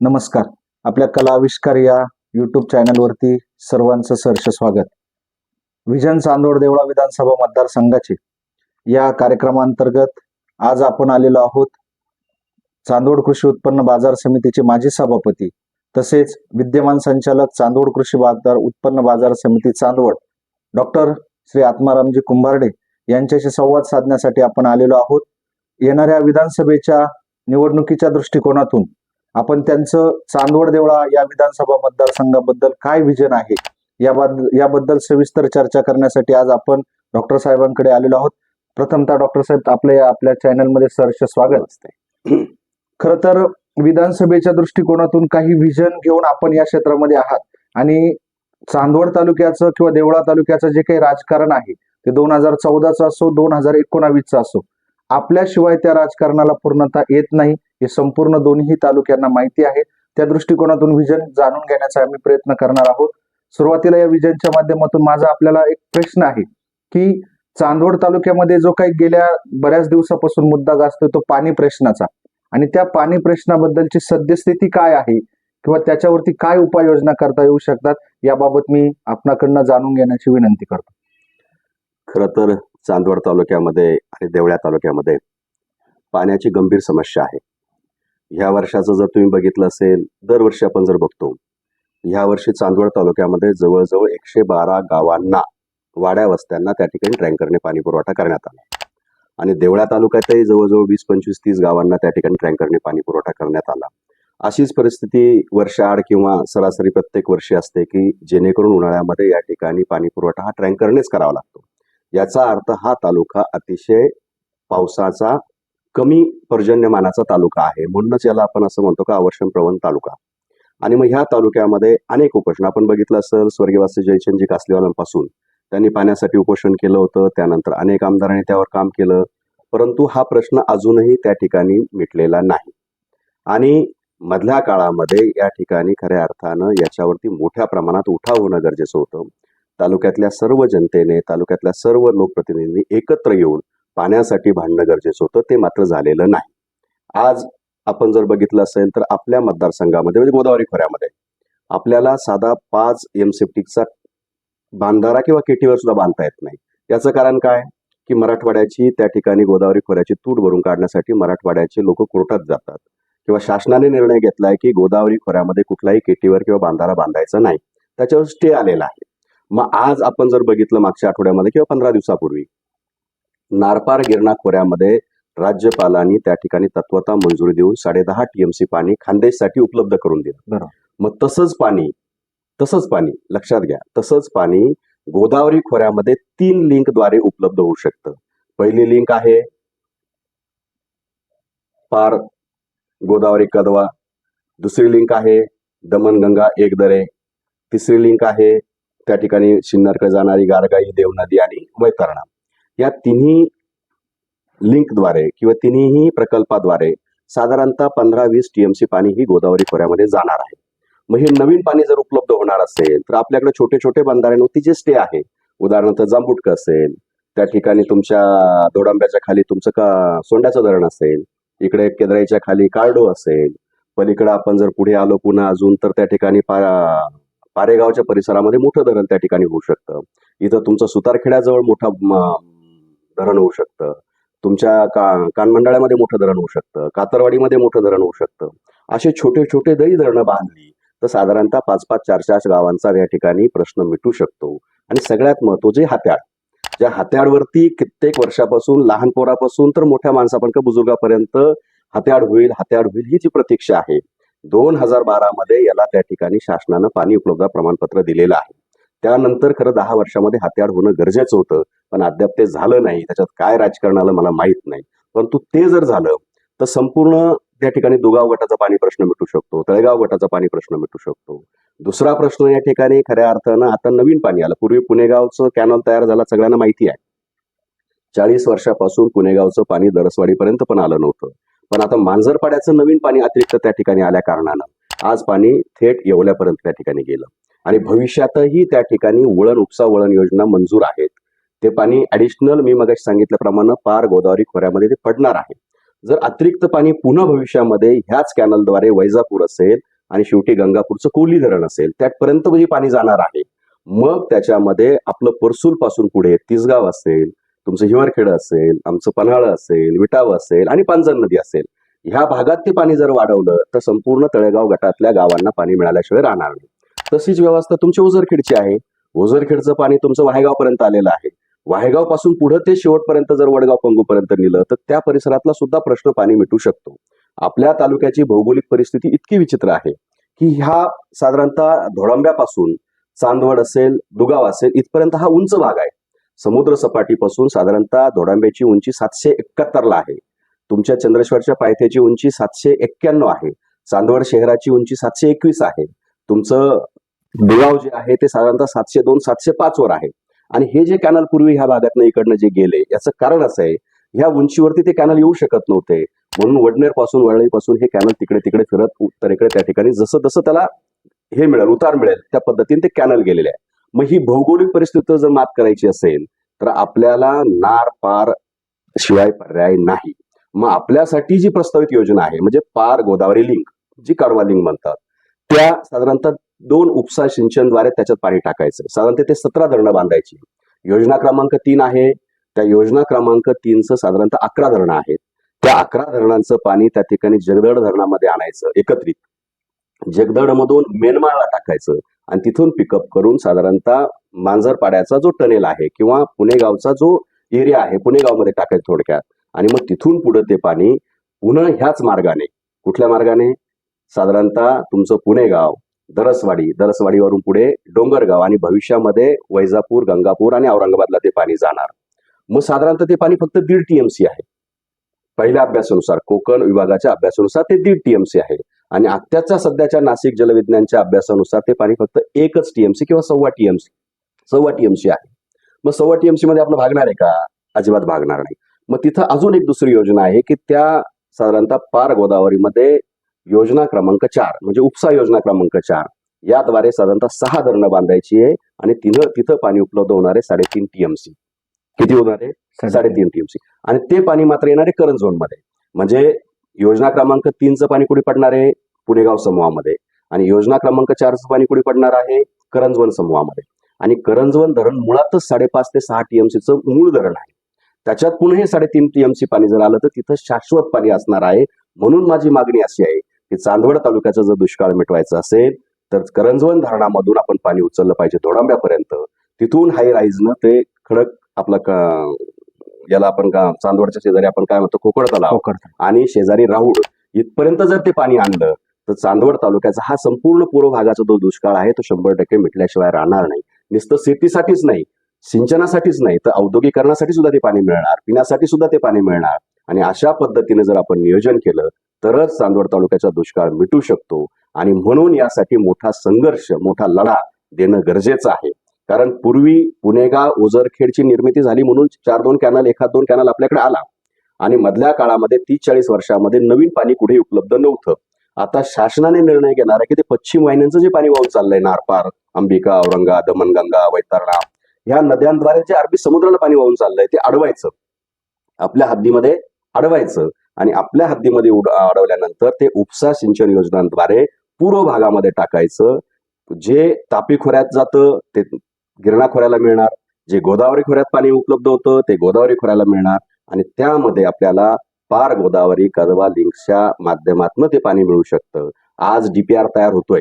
नमस्कार. आपल्या कला आविष्कार या युट्यूब चॅनलवरती सर्वांचं सरस स्वागत. विजन चांदोड देवळा विधानसभा मतदारसंघाचे या कार्यक्रमांतर्गत आज आपण आलेलो आहोत. चांदोड कृषी उत्पन्न बाजार समितीचे माजी सभापती तसेच विद्यमान संचालक चांदोड कृषी बाजार उत्पन्न बाजार समिती चांदवड डॉक्टर श्री आत्मारामजी कुंभारडे यांच्याशी संवाद साधण्यासाठी आपण आलेलो आहोत. येणाऱ्या विधानसभेच्या निवडणुकीच्या दृष्टिकोनातून आपण त्यांचं चांदवड देवळा या विधानसभा मतदारसंघाबद्दल काय विजन आहे? याबद्दल याबद्दल सविस्तर चर्चा करण्यासाठी आज आपण डॉक्टर साहेबांकडे आलेलो आहोत. प्रथमतः डॉक्टर साहेब आपल्या या- आपल्या चॅनलमध्ये सहर्ष स्वागत. असते खर तर विधानसभेच्या दृष्टिकोनातून काही विजन घेऊन आपण या क्षेत्रामध्ये आहात. आणि चांदवड तालुक्याचं किंवा देवळा तालुक्याचं जे काही राजकारण आहे ते दोन हजार चौदाचं असो दोन हजार एकोणावीसचं असो आपल्याशिवाय त्या राजकारणाला पूर्णता येत नाही. हे संपूर्ण दोन्ही तालुक्यांना माहिती आहे. त्या दृष्टिकोनातून विजन जाणून घेण्याचा आम्ही प्रयत्न करणार आहोत. सुरुवातीला या विजनच्या माध्यमातून माझा आपल्याला एक प्रश्न आहे की चांदवड तालुक्यामध्ये जो काही गेल्या बऱ्याच दिवसापासून मुद्दा गाजतोय तो पाणी प्रश्नाचा. आणि त्या पाणी प्रश्नाबद्दलची सद्यस्थिती काय आहे किंवा त्याच्यावरती काय उपाययोजना करता येऊ शकतात याबाबत मी आपणाकडनं जाणून घेण्याची विनंती करतो. खरं तर चांदवड तालुक्यामध्ये आणि देवळ्या तालुक्यामध्ये पाण्याची गंभीर समस्या आहे. ह्या वर्षाचं जर तुम्ही बघितलं असेल दरवर्षी आपण जर बघतो ह्या वर्षी चांदवड तालुक्यामध्ये जवळजवळ एकशे बारा गावांना वाड्या वस्त्यांना त्या ठिकाणी टँकरने पाणी पुरवठा करण्यात आला. आणि देवळ्या तालुक्यातही जवळजवळ वीस पंचवीस तीस गावांना त्या ठिकाणी टँकरने पाणी पुरवठा करण्यात आला. अशीच परिस्थिती वर्षाआड किंवा सरासरी प्रत्येक वर्षी असते की जेणेकरून उन्हाळ्यामध्ये या ठिकाणी पाणी पुरवठा हा टँकरनेच करावा लागतो. याचा अर्थ हा तालुका अतिशय पावसाचा कमी पर्जन्यमानाचा तालुका आहे. म्हणूनच याला आपण असं म्हणतो का अवर्षण प्रवण तालुका. आणि मग ह्या तालुक्यामध्ये अनेक उपोषण. आपण बघितलं असेल स्वर्गीय जयचंदजी कासलेवालांपासून. त्यांनी पाण्यासाठी उपोषण केलं होतं. त्यानंतर अनेक आमदारांनी त्यावर काम केलं. परंतु हा प्रश्न अजूनही त्या ठिकाणी मिटलेला नाही. आणि मधल्या काळामध्ये या ठिकाणी खऱ्या अर्थानं याच्यावरती मोठ्या प्रमाणात उठाव होणं गरजेचं होतं. तालुक्यातल्या सर्व जनतेने तालुक्यातल्या सर्व लोकप्रतिनिधींनी एकत्र येऊन पाण्यासाठी भांडणं गरजेचं होतं ते मात्र झालेलं नाही. आज आपण जर बघितलं असेल तर आपल्या मतदारसंघामध्ये म्हणजे गोदावरी खोऱ्यामध्ये आपल्याला साधा पाच एम सेप्टिकचा बांधारा किंवा केटीवर सुद्धा बांधता येत नाही. याचं कारण काय? की मराठवाड्याची त्या ठिकाणी गोदावरी खोऱ्याची तूट भरून काढण्यासाठी मराठवाड्याचे लोक कोर्टात जातात. किंवा शासनाने निर्णय घेतलाय की गोदावरी खोऱ्यामध्ये कुठलाही केटीवर किंवा बांधारा बांधायचा नाही. त्याच्यावर स्टे आलेला आहे. मग आज आपण जर बघितलं मागच्या आठवड्यामध्ये किंवा पंधरा दिवसापूर्वी नारपार गिरणा खोऱ्यामध्ये राज्यपालांनी त्या ठिकाणी तत्वता मंजुरी देऊन साडेदहा टीएमसी पाणी खानदेशसाठी उपलब्ध करून दिलं. मग तसंच पाणी तसंच पाणी लक्षात घ्या तसंच पाणी गोदावरी खोऱ्यामध्ये तीन लिंकद्वारे उपलब्ध होऊ शकतं. पहिली लिंक आहे पार गोदावरी कदवा दुसरी लिंक आहे दमनगंगा एकदरे तिसरी लिंक आहे त्या ठिकाणी सिन्नरकडे जाणारी गारगाई देवनदी आणि वैतरणा. या तिन्ही लिंकद्वारे किंवा तिन्ही प्रकल्पाद्वारे साधारणतः पंधरा वीस टीएमसी पाणी ही गोदावरी खोऱ्यामध्ये जाणार आहे. मग हे नवीन पाणी जर उपलब्ध होणार असेल तर आपल्याकडे छोटे छोटे बंधाऱ्यांवरती जे स्टे आहे उदाहरणार्थ जांबुटकं असेल त्या ठिकाणी तुमच्या दोडांब्याच्या खाली तुमचं का सोंड्याचं धरण असेल इकडे केद्राईच्या खाली कार्डो असेल पलीकडे आपण जर पुढे आलो पुन्हा अजून तर त्या ठिकाणी पा पारेगावच्या परिसरामध्ये मोठं धरण त्या ठिकाणी होऊ शकतं. इथं तुमचं सुतारखेड्याजवळ मोठं धरण होऊ शकतं. तुमच्या का कानमंडळामध्ये मोठं धरण होऊ शकतं. कातरवाडीमध्ये मोठं धरण होऊ शकतं. असे छोटे छोटे जरी धरणं बांधली तर साधारणतः पाच पाच चार चार गावांचा या ठिकाणी प्रश्न मिटू शकतो. आणि सगळ्यात महत्त्वाचे हात्याड. ज्या हात्याडवरती कित्येक वर्षापासून लहान पोरापासून तर मोठ्या माणसापर्यंत बुजुर्गापर्यंत हात्याड होईल हात्याड होईल ही जी प्रतीक्षा आहे. दोन हजार बारा मध्ये याला त्या ठिकाणी शासनानं पाणी उपलब्ध प्रमाणपत्र दिलेलं आहे. त्यानंतर खरं दहा वर्षामध्ये हत्यार होणं गरजेचं होतं पण अद्याप ते झालं नाही. त्याच्यात काय राजकारण आलं मला माहीत नाही. परंतु ते जर झालं तर संपूर्ण त्या ठिकाणी दुगाव गटाचा पाणी प्रश्न मिटू शकतो तळेगाव गटाचा पाणी प्रश्न मिटू शकतो. दुसरा प्रश्न या ठिकाणी खऱ्या अर्थानं आता नवीन पाणी आलं. पूर्वी पुणेगावचं कॅनल तयार झाला सगळ्यांना माहिती आहे. चाळीस वर्षापासून पुणेगावचं पाणी दरसवाडीपर्यंत पण आलं नव्हतं. पण आता मांजरपाड्याचं नवीन पाणी अतिरिक्त त्या ठिकाणी आल्या कारणानं आज पाणी थेट येवल्यापर्यंत त्या ठिकाणी गेलं. आणि भविष्यातही त्या ठिकाणी वळण उपसा वळण योजना मंजूर आहेत. ते पाणी ॲडिशनल मी मग सांगितल्याप्रमाणे पार गोदावरी खोऱ्यामध्ये ते पडणार आहे. जर अतिरिक्त पाणी पुन्हा भविष्यामध्ये ह्याच कॅनलद्वारे वैजापूर असेल आणि शेवटी गंगापूरचं कोली धरण असेल त्यापर्यंत म्हणजे पाणी जाणार आहे. मग त्याच्यामध्ये आपलं परसूल पासून पुढे तिसगाव असेल तुमचं हिवरखेड असेल आमचं पन्हाळं असेल विटाव असेल आणि पांजर नदी असेल ह्या भागात ते पाणी जर वाढवलं तर संपूर्ण तळेगाव गटातल्या गावांना पाणी मिळाल्याशिवाय राहणार नाही. तशीच व्यवस्था तुमची ओझरखेडची आहे. ओझरखेडचं पाणी तुमचं वाहेगावपर्यंत आलेलं आहे. वाहेगावपासून पुढे ते शेवटपर्यंत जर वडगाव पंगूपर्यंत नेलं तर त्या परिसरातला सुद्धा प्रश्न पाणी मिटू शकतो. आपल्या तालुक्याची भौगोलिक परिस्थिती इतकी विचित्र आहे की ह्या साधारणतः धोडांब्यापासून चांदवड असेल दुगाव असेल इथपर्यंत हा उंच भाग आहे. समुद्र सपाटीपासून साधारणतः धोडांब्याची उंची सातशे एकाहत्तरला आहे. तुमच्या चंद्रेश्वरच्या पायथ्याची उंची सातशे एक्क्याण्णव आहे. चांदवड शहराची उंची सातशे एकवीस आहे. तुमचं दुगाव जे आहे ते साधारणतः सातशे दोन सातशे पाच वर आहे. आणि हे जे कॅनल पूर्वी ह्या भागातनं इकडनं जे गेले याचं कारण असं आहे ह्या उंचीवरती ते कॅनल येऊ शकत नव्हते. म्हणून वडनेरपासून वरळीपासून हे कॅनल तिकडे तिकडे फिरत उत्तरेकडे त्या ठिकाणी जसं जसं त्याला हे मिळेल उतार मिळेल त्या पद्धतीने ते कॅनल गेलेले आहे. मग ही भौगोलिक परिस्थिती जर मात करायची असेल तर आपल्याला नार पार शिवाय पर्याय नाही. मग आपल्यासाठी जी प्रस्तावित योजना आहे म्हणजे पार गोदावरी लिंक जी कारवा लिंक म्हणतात त्या साधारणतः दोन उपसा सिंचनद्वारे त्याच्यात पाणी टाकायचं. साधारणतः ते सतरा धरणं बांधायची. योजना क्रमांक तीन आहे. त्या योजना क्रमांक तीनचं साधारणतः अकरा धरणं आहेत. त्या अकरा धरणांचं पाणी त्या ठिकाणी जगदड धरणामध्ये आणायचं एकत्रित. जगदड मधून मेनमाळला टाकायचं आणि तिथून पिकअप करून साधारणतः मांजरपाड्याचा जो टनेल आहे किंवा पुणेगावचा जो एरिया आहे पुणेगावमध्ये टाकायचं थोडक्यात. आणि मग तिथून पुढे ते पाणी पुन्हा ह्याच मार्गाने. कुठल्या मार्गाने? साधारणतः तुमचं पुणेगाव दरसवाडी दरसवाडीवरून पुढे डोंगरगाव आणि भविष्यामध्ये वैजापूर गंगापूर आणि औरंगाबादला ते पाणी जाणार. मग साधारणतः ते पाणी फक्त दीड टीएमसी आहे. पहिल्या अभ्यासानुसार कोकण विभागाच्या अभ्यासानुसार ते दीड टीएमसी आहे. आणि आत्ताच्या सध्याच्या नाशिक जलविज्ञानच्या अभ्यासानुसार ते पाणी फक्त एकच टीएमसी किंवा सव्वा टीएमसी सव्वा टीएमसी आहे. मग सव्वा टीएमसी मध्ये आपलं भागणार आहे का? अजिबात भागणार नाही. मग तिथं अजून एक दुसरी योजना आहे की त्या साधारणतः पार गोदावरीमध्ये योजना क्रमांक चार म्हणजे उपसा योजना क्रमांक चार. याद्वारे साधारणतः सहा धरणं बांधायची आहे आणि तिथं तिथं पाणी उपलब्ध होणार आहे साडेतीन टीएमसी किती होणार आहे? साडेतीन. टीएमसी आणि ते पाणी मात्र येणार आहे करंज झोनमध्ये म्हणजे योजना क्रमांक तीनचं पाणी कुठे पडणार आहे? पुणेगाव समूहामध्ये. आणि योजना क्रमांक चारचं पाणी कुठे पडणार आहे? करंजवन समूहामध्ये. आणि करंजवन धरण मुळातच साडेपाच ते सहा टीएमसीचं मूळ धरण आहे. त्याच्यात पुन्हा हे साडेतीन टीएमसी पाणी जर आलं तर तिथं शाश्वत पाणी असणार आहे. म्हणून माझी मागणी अशी आहे की चांदवड तालुक्याचा जर दुष्काळ मिटवायचा असेल तर करंजवन धरणामधून आपण पाणी उचललं पाहिजे धोडांब्यापर्यंत तिथून हाय राईजनं ते खडक आपलं याला आपण का चांदवडच्या शेजारी आपण काय म्हणतो कोकण तलाव. आणि शेजारी राहुड इथपर्यंत जर ते पाणी आणलं तर चांदवड तालुक्याचा हा संपूर्ण पूर्व भागाचा जो दुष्काळ आहे तो शंभर टक्के मिटल्याशिवाय राहणार नाही. नुसतं शेतीसाठीच नाही सिंचनासाठीच नाही तर औद्योगिकरणासाठी सुद्धा ते पाणी मिळणार पिण्यासाठी सुद्धा ते पाणी मिळणार. आणि अशा पद्धतीने जर आपण नियोजन केलं तरच चांदवड तालुक्याचा दुष्काळ मिटू शकतो. आणि म्हणून यासाठी मोठा संघर्ष मोठा लढा देणं गरजेचं आहे. कारण पूर्वी पुणेगाव ओझरखेडची निर्मिती झाली म्हणून चार दोन कॅनल एखाद दोन कॅनल आपल्याकडे आला. आणि मधल्या काळामध्ये तीस चाळीस वर्षामध्ये नवीन पाणी कुठे उपलब्ध नव्हतं. आता शासनाने निर्णय घेणार आहे की ते पश्चिम वाहिन्यांचं जे पाणी वाहून चाललंय नारपार अंबिका औरंगा दमनगंगा वैतरणा ह्या नद्यांद्वारे जे अरबी समुद्राला पाणी वाहून चाललंय ते अडवायचं. आपल्या हद्दीमध्ये अडवायचं. आणि आपल्या हद्दीमध्ये उड- अडवल्यानंतर ते उपसा सिंचन योजनांद्वारे पूर्व भागामध्ये टाकायचं. जे तापी खोऱ्यात जातं ते गिरणा खोऱ्याला मिळणार. जे गोदावरी खोऱ्यात पाणी उपलब्ध होतं ते गोदावरी खोऱ्याला मिळणार. आणि त्यामध्ये आपल्याला पार गोदावरी कदवा लिंक्सच्या माध्यमातून ते पाणी मिळू शकतं. आज डीपीआर तयार होतोय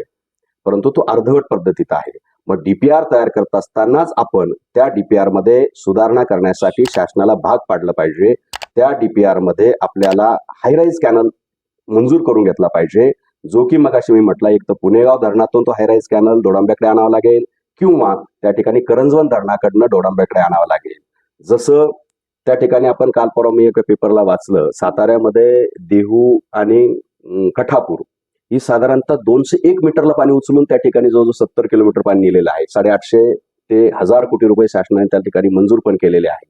परंतु तो अर्धवट पद्धतीत आहे. मग डीपीआर तयार करत असतानाच आपण त्या डीपीआरमध्ये सुधारणा करण्यासाठी शासनाला भाग पाडलं पाहिजे. त्या डीपीआरमध्ये आपल्याला हायराईज कॅनल मंजूर करून घेतला पाहिजे. जो की मगाशी मी म्हटलं एक तर पुणेगाव धरणातून तो हायराईज कॅनल दोडांब्याकडे आणावा लागेल किंवा त्या ठिकाणी करंजवन धरणाकडनं दोडांब्याकडे आणावं लागेल. जसं त्या ठिकाणी आपण काल परवा मी एका पेपरला वाचलं साताऱ्यामध्ये देहू आणि कठापूर ही साधारणतः दोनशे एक मीटरला पाणी उचलून त्या ठिकाणी जवळजवळ सत्तर किलोमीटर पाणी नेलेलं आहे. साडेआठशे ते हजार कोटी रुपये शासनाने त्या ठिकाणी मंजूर पण केलेले आहे.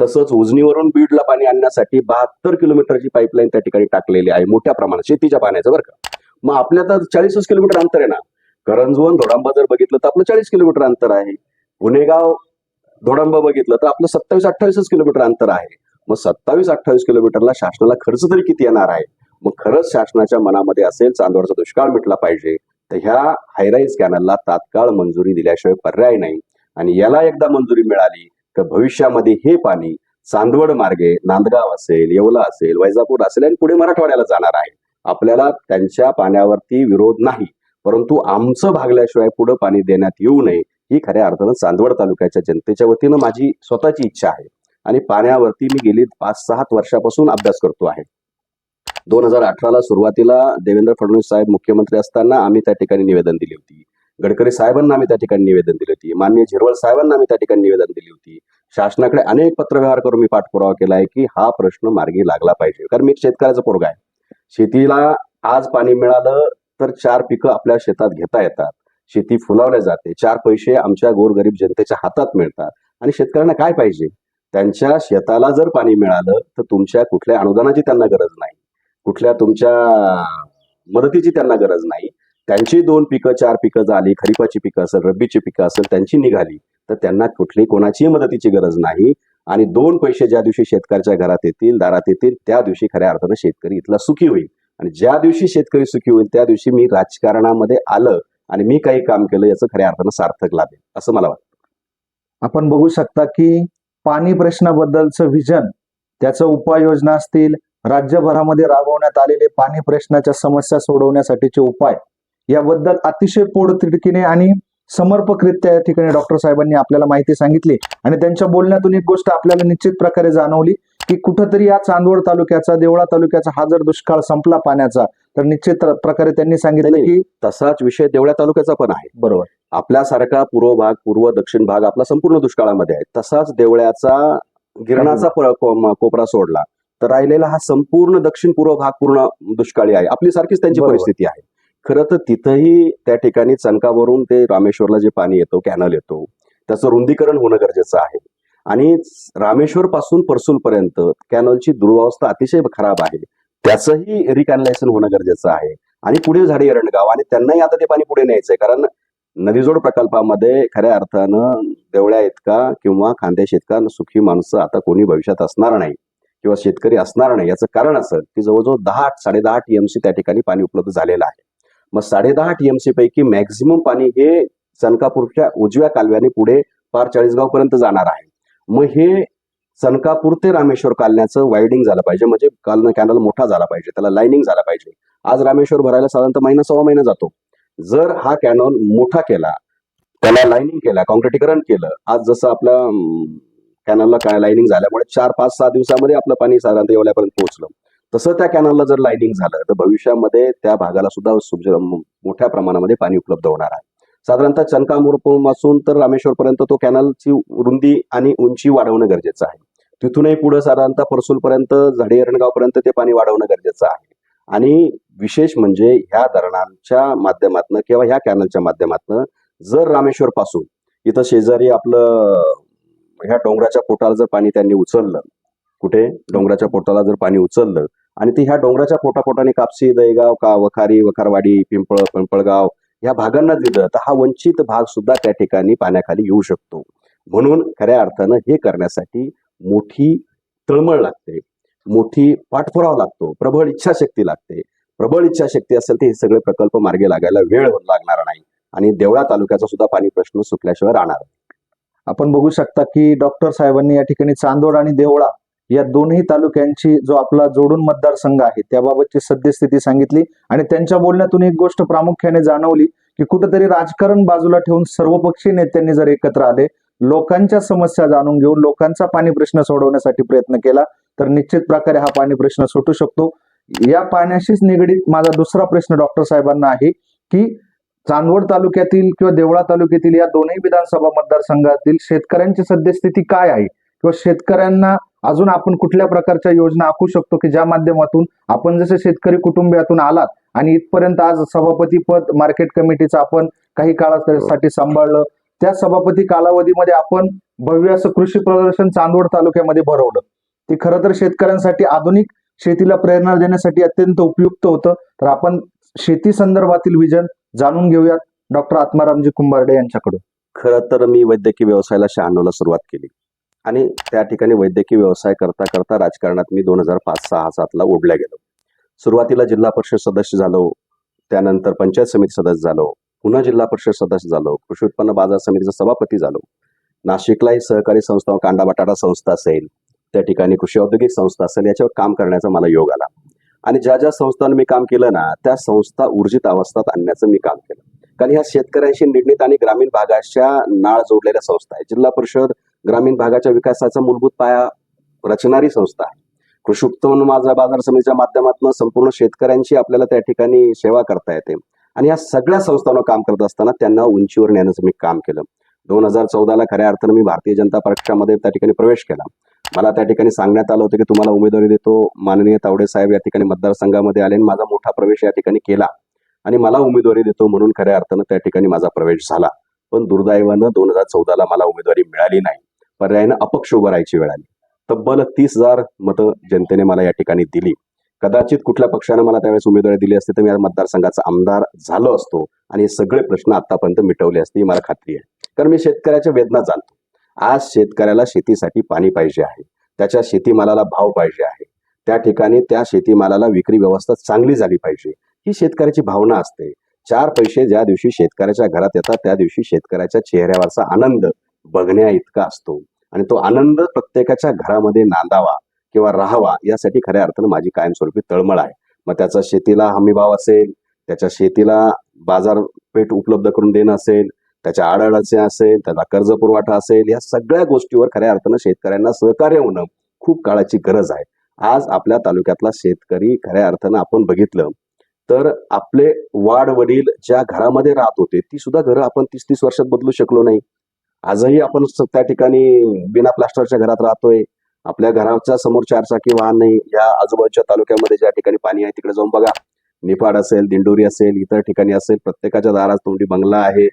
तसंच उजनीवरून बीडला पाणी आणण्यासाठी बहात्तर किलोमीटरची पाईपलाईन त्या ठिकाणी टाकलेली आहे. मोठ्या प्रमाणात शेतीच्या पाण्याचं बरं का. मग आपल्या तर चाळीसच किलोमीटर अंतर आहे ना. करंजवन धोडांबा जर बघितलं तर आपलं चाळीस किलोमीटर अंतर आहे. पुणेगाव धोडांबा बघितलं तर आपलं सत्तावीस अठ्ठावीसच किलोमीटर अंतर आहे. मग सत्तावीस अठ्ठावीस किलोमीटरला शासनाला खर्च तरी किती येणार आहे? मग खरंच शासनाच्या मनामध्ये असेल चांदोडचा दुष्काळ मिटला पाहिजे तर ह्या हायराईज कॅनलला तात्काळ मंजुरी दिल्याशिवाय पर्याय नाही. आणि याला एकदा मंजुरी मिळाली तर भविष्यामध्ये हे पाणी चांदवड मार्गे नांदगाव असेल येवला असेल वैजापूर असेल आणि पुढे मराठवाड्याला जाणार आहे. आपल्याला त्यांच्या पाण्यावरती विरोध नाही. परंतु आमचं भागल्याशिवाय पुढे पाणी देण्यात येऊ नये ही खऱ्या अर्थानं चांदवड तालुक्याच्या जनतेच्या वतीनं माझी स्वतःची इच्छा आहे. आणि पाण्यावरती मी गेली पाच सहा वर्षापासून अभ्यास करतो आहे. दोन हजार अठराला सुरुवातीला देवेंद्र फडणवीस साहेब मुख्यमंत्री असताना आम्ही त्या ठिकाणी निवेदन दिली होती. गडकरी साहेबांना आम्ही त्या ठिकाणी निवेदन दिले होती. माननीय झिरवळ साहेबांना आम्ही त्या ठिकाणी निवेदन दिली होती. शासनाकडे अनेक पत्रव्यवहार करून मी पाठपुरावा केला आहे की हा प्रश्न मार्गी लागला पाहिजे. कारण मी एक शेतकऱ्याचा पोरगा आहे. शेतीला आज पाणी मिळालं तर चार पिकं आपल्या शेतात घेता येतात. शेती फुलावल्या जाते. चार पैसे आमच्या गोरगरीब जनतेच्या हातात मिळतात. आणि शेतकऱ्यांना काय पाहिजे? त्यांच्या शेताला जर पाणी मिळालं तर तुमच्या कुठल्या अनुदानाची त्यांना गरज नाही. कुठल्या तुमच्या मदतीची त्यांना गरज नाही. त्यांची दोन पिकं चार पिकं झाली खरीपाची पिकं असेल रब्बीची पिकं असेल त्यांची निघाली तर त्यांना कुठली कोणाचीही मदतीची गरज नाही. आणि दोन पैसे ज्या दिवशी शेतकऱ्याच्या घरात येतील दारात येतील त्या दिवशी खऱ्या अर्थानं शेतकरी इथला सुखी होईल. आणि ज्या दिवशी शेतकरी सुखी होईल त्या दिवशी मी राजकारणामध्ये आलं आणि मी काही काम केलं याचं खऱ्या अर्थानं सार्थक लाभेल असं मला वाटतं. आपण बघू शकता की पाणी प्रश्नाबद्दलचं विजन त्याचं उपाययोजना असतील. राज्यभरामध्ये राबवण्यात आलेले पाणी प्रश्नाच्या समस्या सोडवण्यासाठीचे उपाय याबद्दल अतिशय पोडतिडकीने आणि समर्पकरित्या या ठिकाणी डॉक्टर साहेबांनी आपल्याला माहिती सांगितली आणि त्यांच्या बोलण्यातून एक गोष्ट आपल्याला निश्चित प्रकारे जाणवली की कुठंतरी या चांदवड तालुक्याचा देवळा तालुक्याचा हा जर दुष्काळ संपला पाण्याचा तर निश्चित प्रकारे त्यांनी सांगितलं की तसाच विषय देवळ्या तालुक्याचा पण आहे. बरोबर. आपल्यासारखा पूर्व भाग पूर्व दक्षिण भाग आपला संपूर्ण दुष्काळामध्ये आहे. तसाच देवळ्याचा गिरणाचा कोपरा सोडला तर राहिलेला हा संपूर्ण दक्षिण पूर्व भाग पूर्ण दुष्काळी आहे. आपली सारखीच त्यांची. परिस्थिती आहे. खरं तर तिथंही त्या ठिकाणी चणकावरून ते रामेश्वरला जे पाणी येतो कॅनल येतो त्याचं रुंदीकरण होणं गरजेचं आहे. आणि रामेश्वर पासून परसूल पर्यंत कॅनलची दुर्वावस्था अतिशय खराब आहे. त्याचंही रिकॅनलायझेशन होणं गरजेचं आहे. आणि पुढे झाडे एरंडगाव आणि त्यांनाही आता ते पाणी पुढे न्यायचंय. कारण नदीजोड प्रकल्पामध्ये खऱ्या अर्थानं देवळ्या इतका किंवा खांद्याश इतका सुखी माणसं आता कोणी भविष्यात असणार नाही किंवा शेतकरी असणार नाही. याचं कारण असं की जवळजवळ दहा साडेदहा टीएमसी त्या ठिकाणी पाणी उपलब्ध झालेलं आहे. मग साडेदहा टीएमसी पैकी मॅक्झिमम पाणी हे सनकापूरच्या उजव्या कालव्याने पुढे पार चाळीसगाव पर्यंत जाणार आहे. मग हे सनकापूर ते रामेश्वर कालण्याचं वायडिंग झालं पाहिजे. म्हणजे काल कॅनल मोठा झाला पाहिजे. त्याला लाईनिंग झाला पाहिजे. आज रामेश्वर भरायला साधारणतः महिना सव्वा महिना जातो. जर हा कॅनॉल मोठा केला त्याला लाईनिंग केला कॉन्क्रिटीकरण केलं आज जसं आपलं कॅनलला काय लाईनिंग झाल्यामुळे चार पाच सहा दिवसामध्ये आपलं पाणी साधारणतः येवल्यापर्यंत पोहोचलं. तसं त्या कॅनलला जर लाईनिंग झालं तर भविष्यामध्ये त्या भागाला सुद्धा मोठ्या प्रमाणामध्ये पाणी उपलब्ध होणार आहे. साधारणतः चनकापूरपासून तर रामेश्वरपर्यंत तो कॅनलची रुंदी आणि उंची वाढवणं गरजेचं आहे. तिथूनही पुढे साधारणतः परसूलपर्यंत झाडे पर्यंत ते पाणी वाढवणं गरजेचं आहे. आणि विशेष म्हणजे ह्या धरणांच्या माध्यमातून किंवा ह्या कॅनलच्या माध्यमातनं जर रामेश्वर पासून इथं शेजारी आपलं ह्या डोंगराच्या पोटाला जर पाणी त्यांनी उचललं कुठे डोंगराच्या पोटाला जर पाणी उचललं आणि ते ह्या डोंगराच्या पोटापोटाने कापसी दहीगाव का वखारी वखारवाडी पिंपळ पिंपळगाव ह्या भागांना दिलं तर हा वंचित भाग सुद्धा त्या ठिकाणी पाण्याखाली येऊ शकतो. म्हणून खऱ्या अर्थानं हे करण्यासाठी मोठी तळमळ लागते मोठी पाठपुरावा लागतो प्रबळ इच्छाशक्ती लागते. प्रबळ इच्छाशक्ती असेल तर हे सगळे प्रकल्प मार्गे लागायला वेळ लागणार नाही आणि देवळा तालुक्याचा सुद्धा पाणी प्रश्न सुटल्याशिवाय राहणार आपण बघू शकता की डॉक्टर साहेबांनी या ठिकाणी चांदोड आणि देवळा या दोन्ही तालुक्यांची जो आपला जोडून मतदारसंघ आहे त्याबाबतची सद्यस्थिती सांगितली आणि त्यांच्या बोलण्यातून एक गोष्ट प्रामुख्याने जाणवली की कुठेतरी राजकारण बाजूला ठेवून सर्वपक्षीय नेत्यांनी जर एकत्र आले लोकांच्या समस्या जाणून घेऊन लोकांचा पाणी प्रश्न सोडवण्यासाठी प्रयत्न केला तर निश्चित प्रकारे हा पाणी प्रश्न सुटू शकतो. या पाण्याशीच निगडीत माझा दुसरा प्रश्न डॉक्टर साहेबांना आहे की चांदवड तालुक्यातील किंवा देवळा तालुक्यातील या दोन्ही विधानसभा मतदारसंघातील शेतकऱ्यांची सद्यस्थिती काय आहे? किंवा शेतकऱ्यांना अजून आपण कुठल्या प्रकारच्या योजना आखू शकतो की ज्या माध्यमातून आपण जसे शेतकरी कुटुंबियातून आलात आणि इथपर्यंत आज सभापती पद मार्केट कमिटीचं आपण काही काळासाठी सांभाळलं त्या सभापती कालावधीमध्ये आपण भव्य असं कृषी प्रदर्शन चांदवड तालुक्यामध्ये भरवलं. ते खरं तर शेतकऱ्यांसाठी आधुनिक शेतीला प्रेरणा देण्यासाठी अत्यंत उपयुक्त होतं. तर आपण शेती संदर्भातील विजन जाणून घेऊयात. डॉक्टर आत्मारामजी कुंभारडे यांच्याकडून. खरं तर मी वैद्यकीय व्यवसायाला शहाण्णवला सुरुवात केली. आणि त्या ठिकाणी वैद्यकीय व्यवसाय करता करता राजकारणात मी दोन हजार पाच सहा सातला ओढल्या गेलो. सुरुवातीला जिल्हा परिषद सदस्य झालो त्यानंतर पंचायत समिती सदस्य झालो पुन्हा जिल्हा परिषद सदस्य झालो कृषी उत्पन्न बाजार समितीचा सभापती झालो. नाशिकलाही सहकारी संस्था कांदा बटाटा संस्था असेल त्या ठिकाणी कृषी औद्योगिक संस्था असेल याच्यावर काम करण्याचा मला योग आला. आणि ज्या ज्या संस्थांनी मी काम केलं ना त्या संस्था ऊर्जित अवस्थात आणण्याचं मी काम केलं. कारण ह्या शेतकऱ्यांशी निगडीत आणि ग्रामीण भागाच्या नाळ जोडलेल्या संस्था आहे जिल्हा परिषद ग्रामीण भागाच्या विकासाचा मूलभूत पाया रचणारी संस्था आहे. कृषी उत्पन्न माझा बाजार समितीच्या माध्यमातून संपूर्ण शेतकऱ्यांची आपल्याला त्या ठिकाणी सेवा करता येते. आणि या सगळ्या संस्थांना काम करत असताना त्यांना उंचीवर नेण्याचं मी काम केलं. दोन हजार चौदाला खऱ्या अर्थानं मी भारतीय जनता पक्षामध्ये त्या ठिकाणी प्रवेश केला. मला त्या ठिकाणी सांगण्यात आलं होतं की तुम्हाला उमेदवारी देतो. माननीय तावडे साहेब या ठिकाणी मतदारसंघामध्ये आले आणि माझा मोठा प्रवेश या ठिकाणी केला. आणि मला उमेदवारी देतो म्हणून खऱ्या अर्थानं त्या ठिकाणी माझा प्रवेश झाला. पण दुर्दैवानं दोन हजार चौदाला मला उमेदवारी मिळाली नाही. पर्यायानं अपक्ष उभं राहायची वेळ आली. तब्बल तीस हजार मतं जनतेने मला या ठिकाणी दिली. कदाचित कुठल्या पक्षानं मला त्यावेळेस उमेदवारी दिली असते तर मी या मतदारसंघाचा आमदार झालो असतो. आणि हे सगळे प्रश्न आतापर्यंत मिटवले असते ही मला खात्री आहे. कारण मी शेतकऱ्याच्या वेदना जाणतो. आज शेतकऱ्याला शेतीसाठी पाणी पाहिजे आहे. त्याच्या शेतीमालाला भाव पाहिजे आहे. त्या ठिकाणी त्या शेतीमालाला विक्री व्यवस्था चांगली झाली पाहिजे. ही शेतकऱ्याची भावना असते. चार पैसे ज्या दिवशी शेतकऱ्याच्या घरात येतात त्या दिवशी शेतकऱ्याच्या चेहऱ्यावरचा आनंद बघण्या इतका असतो. आणि तो आनंद प्रत्येकाच्या घरामध्ये नांदावा किंवा राहावा यासाठी खऱ्या अर्थानं माझी कायमस्वरूपी तळमळ आहे. मग त्याचा शेतीला हमीभाव असेल त्याच्या शेतीला बाजारपेठ उपलब्ध करून देणं असेल त्याच्या आडअडचणी असेल त्याचा कर्ज पुरवठा असेल या सगळ्या गोष्टीवर खऱ्या अर्थानं शेतकऱ्यांना सहकार्य होणं खूप काळाची गरज आहे. आज आपल्या तालुक्यातला शेतकरी खऱ्या अर्थानं आपण बघितलं तर आपले वाड वडील ज्या घरामध्ये राहत होते ती सुद्धा घरं आपण तीस तीस वर्षात बदलू शकलो नाही. आजही आपण त्या ठिकाणी बिना प्लास्टरच्या घरात राहतोय. आपल्या घराच्या समोर चारचाकी वाहन नाही या आजूबाजूच्या तालुक्यामध्ये ज्या ठिकाणी पाणी आहे तिकडे जाऊन बघा. निफाड असेल दिंडोरी असेल इतर ठिकाणी असेल प्रत्येकाच्या दारात तोंडी बंगला आहे.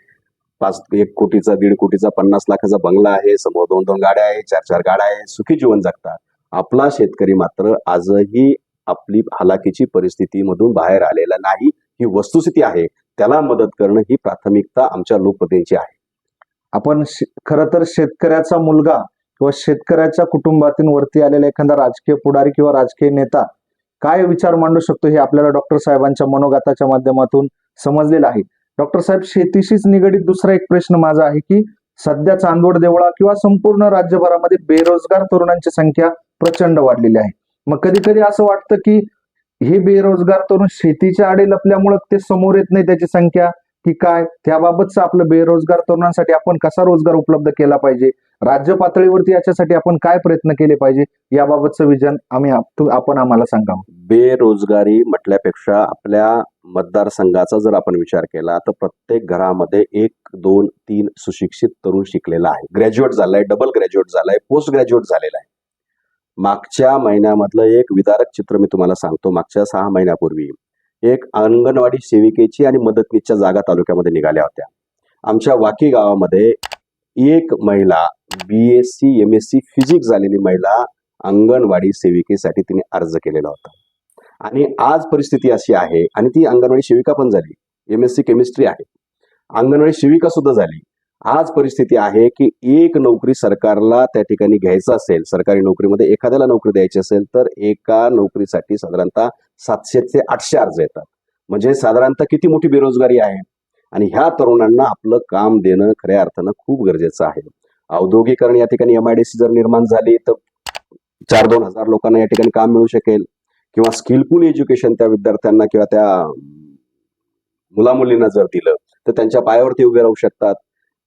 पाच एक कोटीचा दीड कोटीचा पन्नास लाखाचा बंगला आहे. समोर दोन दोन गाड्या आहे चार चार गाड्या आहे सुखी जीवन जगतात. आपला शेतकरी मात्र आजही आपली हालाकीची परिस्थितीमधून बाहेर आलेला नाही. ही वस्तुस्थिती आहे. त्याला मदत करणं ही प्राथमिकता आमच्या लोकप्रतींची आहे. आपण खर तर शेतकऱ्याचा मुलगा किंवा शेतकऱ्याच्या कुटुंबातून वरती आलेला एखादा राजकीय पुढारी किंवा राजकीय नेता काय विचार मांडू शकतो हे आपल्याला डॉक्टर साहेबांच्या मनोगताच्या माध्यमातून समजलेलं आहे. डॉक्टर साहेब शेतीशीच निगडीत दुसरा एक प्रश्न माझा आहे की सध्या चांदवड देवळा किंवा संपूर्ण राज्यभरामध्ये बेरोजगार तरुणांची संख्या प्रचंड वाढलेली आहे. मग कधी कधी असं वाटतं की हे बेरोजगार तरुण शेतीच्या आडे लपल्यामुळं ते समोर येत नाही त्याची संख्या? की काय? त्याबाबतचं आपलं बेरोजगार तरुणांसाठी आपण कसा रोजगार उपलब्ध केला पाहिजे? राज्य पातळीवरती याच्यासाठी आपण काय प्रयत्न केले पाहिजे? याबाबतचं विजन आम्ही आप- आपण आम्हाला सांगा बेरोजगारी म्हटल्यापेक्षा आपल्या मतदारसंघाचा जर आपण विचार केला तर प्रत्येक घरामध्ये एक दोन तीन सुशिक्षित तरुण शिकलेला आहे. ग्रॅज्युएट झालाय डबल ग्रॅज्युएट झालाय पोस्ट ग्रॅज्युएट झालेला आहे. मागच्या महिन्यामधलं एक विदारक चित्र मी तुम्हाला सांगतो. मागच्या सहा महिन्यापूर्वी एक अंगणवाडी सेविकेची आणि मदतनीसच्या जागा तालुक्यामध्ये निघाल्या होत्या. आमच्या वाकी गावामध्ये एक महिला B S C M S C physics झालेली महिला अंगणवाडी सेविकेसाठी तिने अर्ज केलेला होता. आणि आज परिस्थिती अशी आहे आणि ती अंगणवाडी सेविका पण झाली. एम एस सी केमिस्ट्री आहे. अंगणवाडी सेविका सुद्धा झाली. आज परिस्थिती आहे की एक नोकरी सरकारला त्या ठिकाणी घ्यायचं असेल सरकारी नोकरीमध्ये एखाद्याला नोकरी द्यायची असेल तर एका नोकरीसाठी साधारणतः सातशे ते आठशे अर्ज येतात. म्हणजे साधारणतः किती मोठी बेरोजगारी आहे? आणि ह्या तरुणांना आपलं काम देणं खऱ्या अर्थानं खूप गरजेचं आहे. औद्योगिकरण या ठिकाणी एम आय डी सी जर निर्माण झाली तर चार दोन हजार लोकांना या ठिकाणी काम मिळू शकेल. किंवा स्किलफुल एज्युकेशन त्या विद्यार्थ्यांना किंवा त्या मुलामुलींना जर दिलं तर त्यांच्या पायावरती उभे राहू शकतात.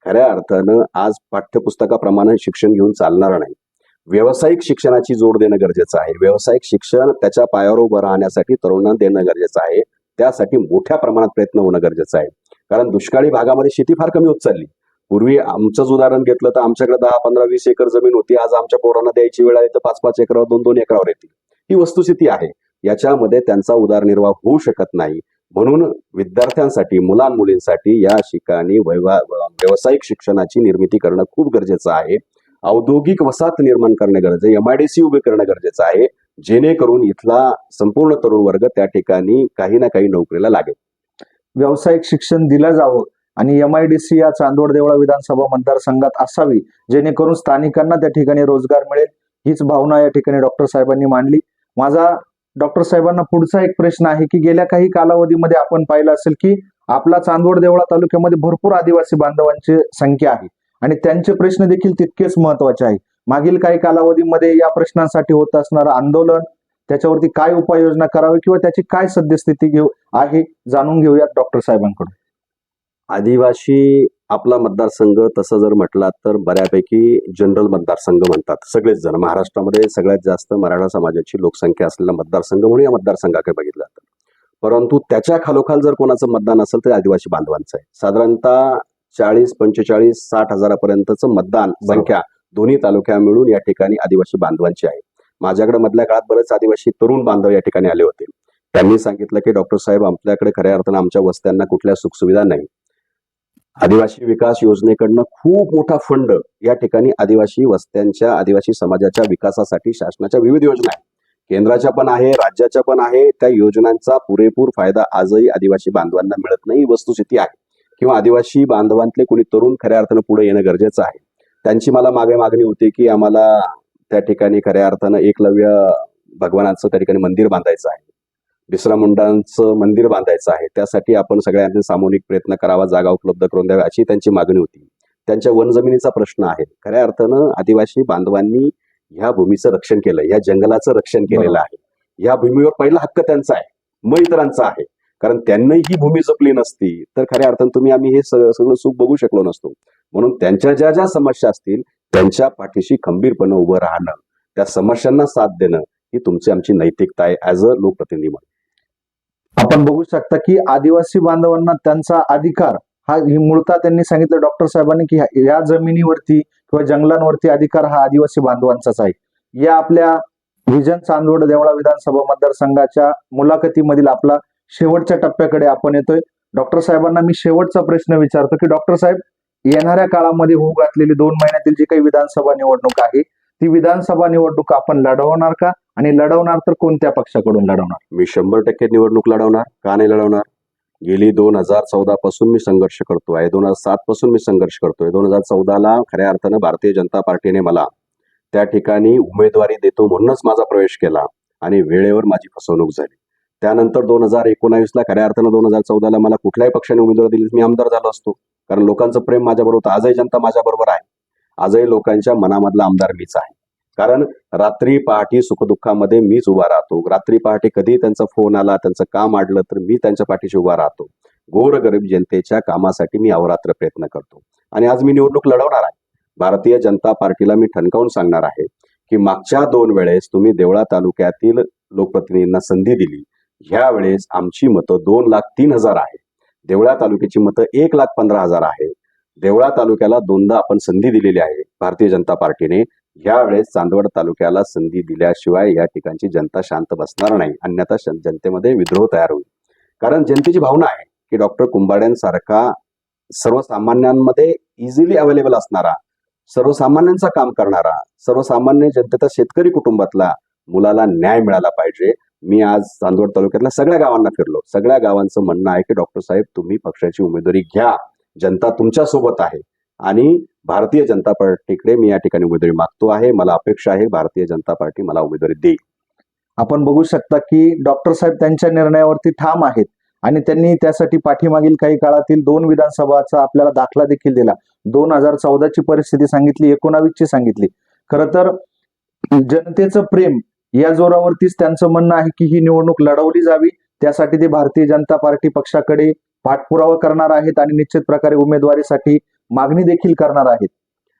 खऱ्या अर्थानं आज पाठ्यपुस्तकाप्रमाणे शिक्षण घेऊन चालणार नाही. व्यावसायिक शिक्षणाची जोड देणं गरजेचं आहे. व्यावसायिक शिक्षण त्याच्या पायावर उभं राहण्यासाठी तरुणांना देणं गरजेचं आहे. त्यासाठी मोठ्या प्रमाणात प्रयत्न होणं गरजेचं आहे. कारण दुष्काळी भागामध्ये शेती फार कमी होत चालली. पूर्वी आमचंच उदाहरण घेतलं तर आमच्याकडे दहा पंधरा वीस एकर जमीन होती. आज आमच्या पोरांना द्यायची वेळ आली तर पाच पाच एकरावर दोन दोन एकरावर येतील. ही वस्तुस्थिती आहे. याच्यामध्ये त्यांचा उदरनिर्वाह होऊ शकत नाही. म्हणून विद्यार्थ्यांसाठी मुलांमुलींसाठी या ठिकाणी वैवा व्यावसायिक शिक्षणाची निर्मिती करणं खूप गरजेचं आहे. औद्योगिक वसाहत निर्माण करणं गरजेचं एम आय डी सी उभे करणं गरजेचं आहे. जेणेकरून इथला संपूर्ण तरुण वर्ग त्या ठिकाणी काही ना काही नोकरीला लागेल. व्यावसायिक शिक्षण दिलं जावं आणि एम आय डी सी या चांदवड देवळा विधानसभा मतदारसंघात असावी जेणेकरून स्थानिकांना त्या ठिकाणी रोजगार मिळेल. हीच भावना या ठिकाणी डॉक्टर साहेबांनी मांडली. माझा डॉक्टर साहेबांना पुढचा एक प्रश्न आहे की गेल्या काही कालावधीमध्ये आपण पाहिलं असेल की आपला चांदवड देवळा तालुक्यामध्ये भरपूर आदिवासी बांधवांची संख्या आहे. आणि त्यांचे प्रश्न देखील तितकेच महत्त्वाचे आहे. मागील काही कालावधीमध्ये या प्रश्नांसाठी होत असणारं आंदोलन त्याच्यावरती काय उपाययोजना करावी किंवा त्याची काय सद्यस्थिती घेऊ आहे जाणून घेऊयात डॉक्टर साहेबांकडून. आदिवासी आपला मतदारसंघ तसं जर म्हटलात तर बऱ्यापैकी जनरल मतदारसंघ म्हणतात. सगळेच जण. महाराष्ट्रामध्ये सगळ्यात जास्त मराठा समाजाची लोकसंख्या असलेला मतदारसंघ म्हणून या मतदारसंघाकडे बघितलं जातं. परंतु त्याच्या खालोखाल जर कोणाचं मतदान असेल तर आदिवासी बांधवांचं आहे. साधारणतः चाळीस पंचेचाळीस साठ हजारापर्यंतचं मतदान संख्या दोन्ही तालुक्या मिळून या ठिकाणी आदिवासी बांधवांची आहे. माझ्याकडे मधल्या काळात बरेच आदिवासी तरुण बांधव या ठिकाणी आले होते. त्यांनी सांगितलं की डॉक्टर साहेब आपल्याकडे खऱ्या अर्थानं आमच्या वस्त्यांना कुठल्या सुखसुविधा नाही. आदिवासी विकास योजनेकडनं खूप मोठा फंड या ठिकाणी आदिवासी वस्त्यांच्या आदिवासी समाजाच्या विकासासाठी शासनाच्या विविध योजना आहेत. केंद्राच्या पण आहे राज्याच्या पण आहे. त्या योजनांचा पुरेपूर फायदा आजही आदिवासी बांधवांना मिळत नाही. ही वस्तुस्थिती आहे. किंवा आदिवासी बांधवांतले कोणी तरुण खऱ्या अर्थानं पुढे येणं गरजेचं आहे. त्यांची मला मागे मागणी होती की आम्हाला त्या ठिकाणी खऱ्या अर्थानं एकलव्य भगवानाचं त्या ठिकाणी मंदिर बांधायचं आहे. बिसरा मुंडांचं मंदिर बांधायचं आहे त्यासाठी आपण सगळ्यांनी सामूहिक प्रयत्न करावा जागा उपलब्ध करून द्यावी अशी त्यांची मागणी होती. त्यांच्या वनजमिनीचा प्रश्न आहे. खऱ्या अर्थानं आदिवासी बांधवांनी ह्या भूमीचं रक्षण केलं या जंगलाचं रक्षण केलेलं आहे. या भूमीवर पहिला हक्क त्यांचा आहे मग इतरांचा आहे. कारण त्यांनी ही भूमी जपली नसती तर खऱ्या अर्थानं तुम्ही आम्ही हे सगळं सगळं सुख बघू शकलो नसतो. म्हणून त्यांच्या ज्या ज्या समस्या असतील त्यांच्या पाठीशी खंबीरपणे उभं राहणं त्या समस्यांना साथ देणं ही तुमची आमची नैतिकता आहे ऍज अ लोकप्रतिनिधी म्हणून. आपण बघू शकता की आदिवासी बांधवांना त्यांचा अधिकार हा मुळता त्यांनी सांगितलं डॉक्टर साहेबांनी की या जमिनीवरती किंवा जंगलांवरती अधिकार हा आदिवासी बांधवांचाच आहे. या आपल्या विजन चांदवड देवळा विधानसभा मतदारसंघाच्या मुलाखतीमधील आपला शेवटच्या टप्प्याकडे आपण येतोय. डॉक्टर साहेबांना मी शेवटचा प्रश्न विचारतो की डॉक्टर साहेब येणाऱ्या काळामध्ये होऊ घातलेली दोन महिन्यातील जी काही विधानसभा निवडणूक आहे ती विधानसभा निवडणूक आपण लढवणार का? आणि लढवणार तर कोणत्या पक्षाकडून लढवणार? मी शंभर टक्के निवडणूक लढवणार. का नाही लढवणार? गेली दोन हजार चौदा पासून मी संघर्ष करतोय दोन हजार सात पासून मी संघर्ष करतोय दोन हजार चौदाला खऱ्या अर्थानं भारतीय जनता पार्टीने मला त्या ठिकाणी उमेदवारी देतो म्हणूनच माझा प्रवेश केला आणि वेळेवर माझी फसवणूक झाली. त्यानंतर दोन हजार एकोणावीसला खऱ्या अर्थानं दोन हजार चौदाला मला कुठल्याही पक्षाने उमेदवार दिली मी आमदार झालो असतो. कारण लोकांचं प्रेम माझ्याबरोबर होतं. आजही जनता माझ्याबरोबर आहे. आजही लोकांच्या मनामधला आमदार मीच आहे. कारण रात्री पहाटे सुखदुःखामध्ये मीच उभा राहतो. रात्री पहाटे कधी त्यांचा फोन आला त्यांचं काम आडलं तर मी त्यांच्या पाठीशी उभा राहतो. गोरगरीब जनतेच्या कामासाठी मी अवरात्र प्रयत्न करतो. आणि आज मी निवडणूक लढवणार आहे. भारतीय जनता पार्टीला मी ठणकावून सांगणार आहे की मागच्या दोन वेळेस तुम्ही देवळा तालुक्यातील लोकप्रतिनिधींना संधी दिली. ह्या वेळेस आमची मतं दोन लाख तीन हजार आहे. देवळा तालुक्याची मतं एक लाख पंधरा हजार आहे. देवळा तालुक्याला दोनदा आपण संधी दिलेली आहे. भारतीय जनता पार्टीने यावेळेस चांदवड तालुक्याला संधी दिल्याशिवाय या ठिकाणची जनता शांत बसणार नाही. अन्यथा जनतेमध्ये विद्रोह तयार होईल. कारण जनतेची भावना आहे की डॉक्टर कुंभाड्यांसारखा सर्वसामान्यांमध्ये इझिली अवेलेबल असणारा सर्वसामान्यांचा काम करणारा सर्वसामान्य जनतेचा शेतकरी कुटुंबातला मुलाला न्याय मिळाला पाहिजे. मी आज चांदवड तालुक्यातल्या सगळ्या गावांना फिरलो. सगळ्या गावांचं म्हणणं आहे की डॉक्टर साहेब तुम्ही पक्षाची उमेदवारी घ्या. जनता तुमच्यासोबत आहे. आणि भारतीय जनता पार्टीकडे मी या ठिकाणी उमेदवारी मागतो आहे. मला अपेक्षा आहे भारतीय जनता पार्टी मला उमेदवारी देईल. आपण बघू शकता की डॉक्टर साहेब त्यांच्या निर्णयावरती ठाम आहेत आणि त्यांनी त्यासाठी पाठीमागील काही काळातील दोन विधानसभाचा आपल्याला दाखला देखील दिला. दोन हजार चौदाची परिस्थिती सांगितली एकोणावीसची सांगितली. खरं तर जनतेचं प्रेम या जोरावरतीच त्यांचं म्हणणं आहे की ही निवडणूक लढवली जावी. त्यासाठी ते भारतीय जनता पार्टी पक्षाकडे पाठपुरावा करणार आहेत आणि निश्चित प्रकारे उमेदवारीसाठी मागणी देखील करणार आहेत.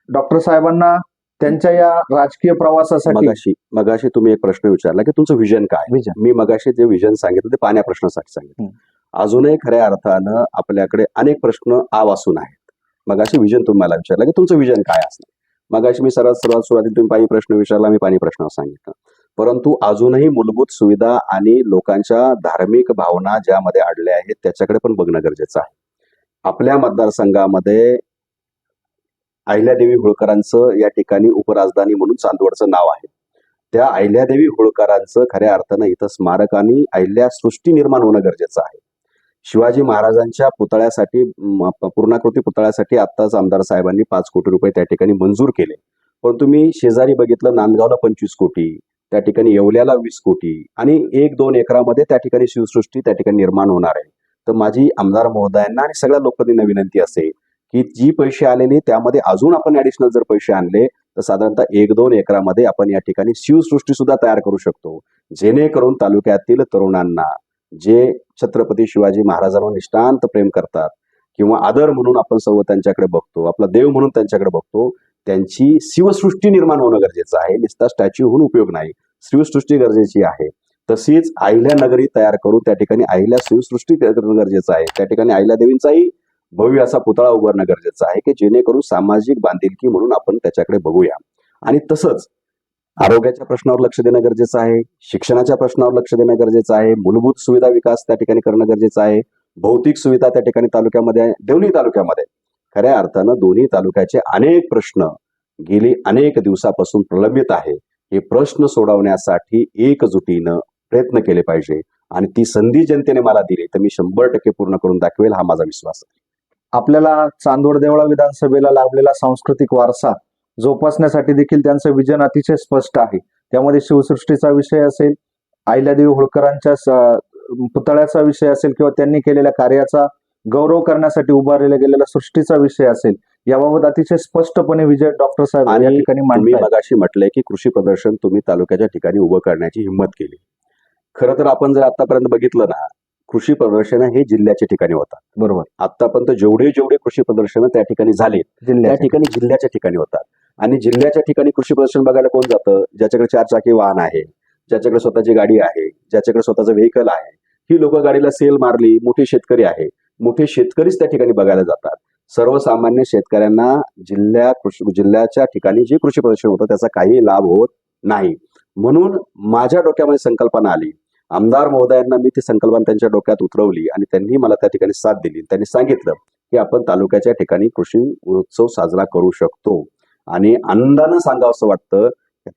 डॉक्टर साहेबांना त्यांच्या या राजकीय प्रवासासाठी मगाशी मगाशी तुम्ही एक प्रश्न विचारला की तुमचं विजन काय? विजन. मी मगाशी जे विजन सांगितलं ते पाण्या प्रश्नासाठी सांगितलं. अजूनही खऱ्या अर्थानं आपल्याकडे अनेक प्रश्न आवासून आहेत. मगाशी विजन तुम्ही मला विचारलं की तुमचं विजन काय असणार? मगाशी मी सर्वात सर्वात सुरुवातीला तुम्ही पाणी प्रश्न विचारला मी पाणी प्रश्न सांगितलं. परंतु अजूनही मूलभूत सुविधा आणि लोकांच्या धार्मिक भावना ज्यामध्ये अडल्या आहेत त्याच्याकडे पण बघणं गरजेचं आहे. आपल्या मतदारसंघामध्ये अहिल्यादेवी होळकरांचं या ठिकाणी उपराजधानी म्हणून चांदवडचं नाव आहे. त्या अहिल्यादेवी होळकरांचं खऱ्या अर्थानं इथं स्मारक आणि अहिल्या सृष्टी निर्माण होणं गरजेचं आहे. शिवाजी महाराजांच्या पुतळ्यासाठी पूर्णाकृती पुतळ्यासाठी आत्ताच आमदार साहेबांनी पाच कोटी रुपये त्या ठिकाणी मंजूर केले. पण तुम्ही शेजारी बघितलं नांदगावला पंचवीस कोटी त्या ठिकाणी येवल्याला वीस कोटी आणि एक दोन एकरामध्ये त्या ठिकाणी शिवसृष्टी त्या ठिकाणी निर्माण होणार आहे. तर माझी आमदार महोदयांना आणि सगळ्या लोकांनी विनंती असेल की जी पैसे आलेली त्यामध्ये अजून आपण ऍडिशनल जर पैसे आणले तर साधारणतः एक दोन एकरामध्ये आपण या ठिकाणी शिवसृष्टी सुद्धा तयार करू शकतो. जेणेकरून तालुक्यातील तरुणांना जे छत्रपती शिवाजी महाराजांवर निष्ठांत प्रेम करतात किंवा आदर म्हणून आपण सर्व त्यांच्याकडे बघतो आपला देव म्हणून त्यांच्याकडे बघतो त्यांची शिवसृष्टी निर्माण होणं गरजेचं आहे. नुसता स्टॅच्यू होऊन उपयोग नाही. शिवसृष्टी गरजेची आहे. तशीच अहिल्या नगरी तयार करून त्या ठिकाणी अहिल्या शिवसृष्टी तयार करणं गरजेचं आहे. त्या ठिकाणी अहिल्या देवींचाही भव्य असा पुतळा उभारणं गरजेचं आहे की जेणेकरून सामाजिक बांधिलकी म्हणून आपण त्याच्याकडे बघूया. आणि तसंच आरोग्याच्या प्रश्नावर लक्ष देणं गरजेचं आहे शिक्षणाच्या प्रश्नावर लक्ष देणं गरजेचं आहे मूलभूत सुविधा विकास त्या ठिकाणी करणं गरजेचं आहे भौतिक सुविधा त्या ठिकाणी तालुक्यामध्ये आहे देवणी तालुक्यामध्ये खऱ्या अर्थानं दोन्ही तालुक्याचे अनेक प्रश्न गेली अनेक दिवसापासून प्रलंबित आहे. हे प्रश्न सोडवण्यासाठी एकजुटीनं प्रयत्न केले पाहिजे. आणि ती संधी जनतेने मला दिली तर मी शंभर टक्के पूर्ण करून दाखवेल हा माझा विश्वास आहे. आपल्याला चांदवड देवळा विधानसभेला लाभलेला सांस्कृतिक वारसा जोपासण्यासाठी देखील त्यांचं विजन अतिशय स्पष्ट आहे. त्यामध्ये शिवसृष्टीचा विषय असेल अहिल्यादेवी होळकरांच्या पुतळ्याचा विषय असेल किंवा त्यांनी केलेल्या कार्याचा गौरव करण्यासाठी उभारलेला गेलेला सृष्टीचा विषय असेल याबाबत अतिशय स्पष्टपणे विजय डॉक्टर साहेब या ठिकाणी मगाशी म्हटलंय की कृषी प्रदर्शन तुम्ही तालुक्याच्या ठिकाणी उभं करण्याची हिंमत केली. खरं तर आपण जर आतापर्यंत बघितलं ना कृषी प्रदर्शन हे जिल्ह्याच्या ठिकाणी होतात. बरोबर. आतापर्यंत जेवढे जेवढे कृषी प्रदर्शन त्या ठिकाणी झाले त्या ठिकाणी. जिल्ह्याच्या ठिकाणी होतात. आणि जिल्ह्याच्या ठिकाणी कृषी प्रदर्शन बघायला कोण जातं? ज्याच्याकडे चार चाकी वाहन आहे ज्याच्याकडे स्वतःची गाडी आहे ज्याच्याकडे स्वतःचं व्हेकल आहे ही लोक गाडीला सेल मारली मोठे शेतकरी आहे. मोठे शेतकरीच त्या ठिकाणी बघायला जातात. सर्वसामान्य शेतकऱ्यांना जिल्ह्या कृषी जिल्ह्याच्या ठिकाणी जे कृषी प्रदर्शन होतं त्याचा काही लाभ होत नाही. म्हणून माझ्या डोक्यामध्ये संकल्पना आली आमदार महोदयांना मी ती संकल्पना त्यांच्या डोक्यात उतरवली आणि त्यांनी मला त्या ठिकाणी साथ दिली. त्यांनी सांगितलं की आपण तालुक्याच्या ठिकाणी कृषी उत्सव साजरा करू शकतो. आणि आनंदानं सांगावं असं वाटतं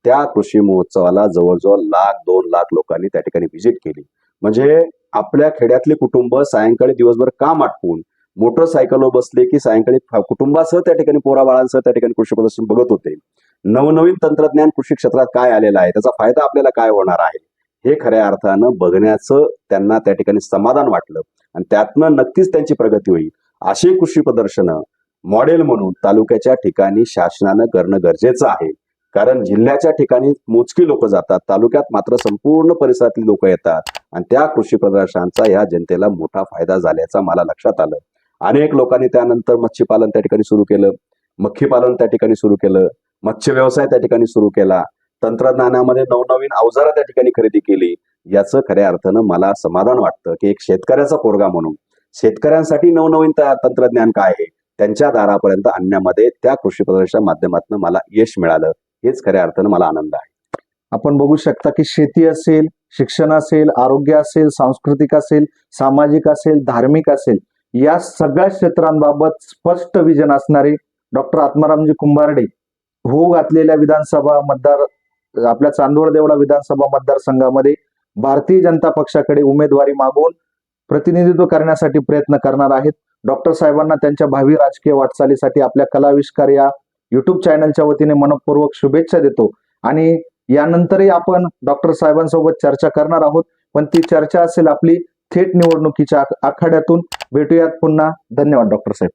त्या कृषी महोत्सवाला जवळजवळ लाख दोन लाख लोकांनी त्या ठिकाणी व्हिजिट केली. म्हणजे आपल्या खेड्यातले कुटुंब सायंकाळी दिवसभर काम आटपून मोटरसायकलवर बसले की सायंकाळी कुटुंबासह त्या ठिकाणी पोरा बाळांसह त्या ठिकाणी कृषी प्रदर्शन बघत होते. नवनवीन तंत्रज्ञान कृषी क्षेत्रात काय आलेलं आहे? त्याचा फायदा आपल्याला काय होणार आहे? हे खऱ्या अर्थानं बघण्याचं त्यांना त्या ठिकाणी समाधान वाटलं. आणि त्यातनं नक्कीच त्यांची प्रगती होईल. अशी कृषी प्रदर्शनं मॉडेल म्हणून तालुक्याच्या ठिकाणी शासनानं करणं गरजेचं आहे. कारण जिल्ह्याच्या ठिकाणी मोजकी लोक जातात. तालुक्यात मात्र संपूर्ण परिसरातील लोक येतात. आणि त्या कृषी प्रदर्शनाचा ह्या जनतेला मोठा फायदा झाल्याचा मला लक्षात आलं. अनेक लोकांनी त्यानंतर मच्छीपालन त्या ठिकाणी सुरू केलं. मख्खीपालन त्या ठिकाणी सुरू केलं. मत्स्य व्यवसाय त्या ठिकाणी सुरू केला. तंत्रज्ञानामध्ये नवनवीन अवजारं त्या ठिकाणी खरेदी केली. याचं खऱ्या अर्थानं मला समाधान वाटतं की एक शेतकऱ्याचा पोरगा म्हणून. शेतकऱ्यांसाठी नवनवीन तंत्रज्ञान काय आहे? त्यांच्या दारापर्यंत आणण्यामध्ये त्या कृषी प्रदर्शनाच्या माध्यमातून मला यश मिळालं. हेच खऱ्या अर्थानं मला आनंद आहे. आपण बघू शकता की शेती असेल शिक्षण असेल आरोग्य असेल सांस्कृतिक असेल सामाजिक असेल धार्मिक असेल या सगळ्या क्षेत्रांबाबत स्पष्ट विजन असणारे डॉक्टर आत्मारामजी कुंभारडे. होऊ घातलेल्या विधानसभा मतदार आपल्या चांदोड देवळा विधानसभा मतदारसंघामध्ये भारतीय जनता पक्षाकडे उमेदवारी मागून प्रतिनिधित्व करण्यासाठी प्रयत्न करणार आहेत. डॉक्टर साहेबांना त्यांच्या भावी राजकीय वाटचालीसाठी आपल्या कलाविष्कार या युट्यूब चॅनलच्या वतीने मनपूर्वक शुभेच्छा देतो. आणि यानंतरही आपण डॉक्टर साहेबांसोबत चर्चा करणार आहोत. पण ती चर्चा असेल आपली थेट निवडणुकीच्या आखाड्यातून. भेटूयात पुन्हा. धन्यवाद डॉक्टर साहेब.